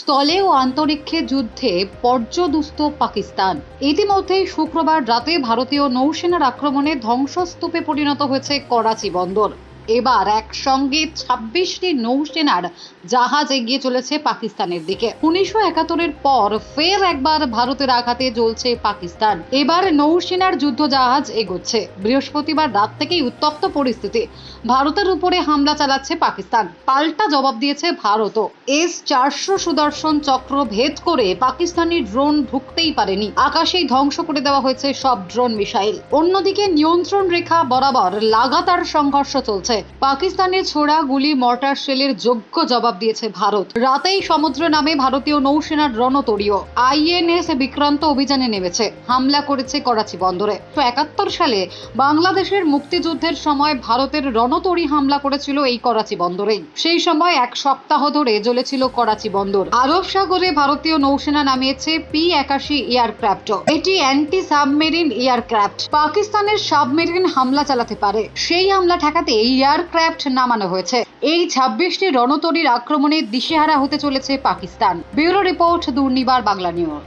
স্থলে ও আন্তরিক্ষে যুদ্ধে পর্যদুস্ত পাকিস্তান। ইতিমধ্যেই শুক্রবার রাতে ভারতীয় নৌসেনার আক্রমণে ধ্বংসস্তূপে পরিণত হয়েছে করাচি বন্দর। এবার একসঙ্গে ছাব্বিশটি নৌসেনার জাহাজ এগিয়ে চলেছে পাকিস্তানের দিকে। উনিশশো একাত্তরের পর ফের একবার ভারতের আঘাতে জ্বলছে পাকিস্তান। এবার নৌসেনার যুদ্ধ জাহাজ এগোচ্ছে। বৃহস্পতিবার রাত থেকেই উত্তপ্ত পরিস্থিতি। ভারতের উপরে হামলা চালাচ্ছে পাকিস্তান। পাল্টা জবাব দিয়েছে ভারতও। এস চারশো সুদর্শন চক্র ভেদ করে পাকিস্তানি ড্রোন ঢুকতেই পারেনি। আকাশেই ধ্বংস করে দেওয়া হয়েছে সব ড্রোন মিসাইল। অন্যদিকে নিয়ন্ত্রণ রেখা বরাবর লাগাতার সংঘর্ষ চলছে। পাকিস্তানের ছোড়া গুলি মর্টার শেলের যোগ্য জবাব দিয়েছে ভারত। রাতেই সমুদ্র নামে ভারতীয় নৌসেনার রণতরীয় আইএনএস বিক্রান্ত অভিযানে নেমেছে। হামলা করেছে করাচি বন্দরে। একাত্তর সালে বাংলাদেশের মুক্তিযুদ্ধের সময় ভারতের রণতরী হামলা করেছিল এই করাচি বন্দরেই। সেই সময় এক সপ্তাহ ধরে জ্বলেছিল করাচি বন্দর। আরব সাগরে ভারতীয় নৌসেনা নামিয়েছে পি একাশি এয়ারক্রাফট এটি অ্যান্টি সাবমেরিন এয়ারক্রাফট। পাকিস্তানের সাবমেরিন হামলা চালাতে পারে। সেই হামলা ঠেকাতে এই এয়ারক্রাফট নামানো হয়েছে। এই ছাব্বিশটি রণতরীর আক্রমণে দিশেহারা হতে চলেছে Pakistan. Bureau report Durnibar, Bangla news.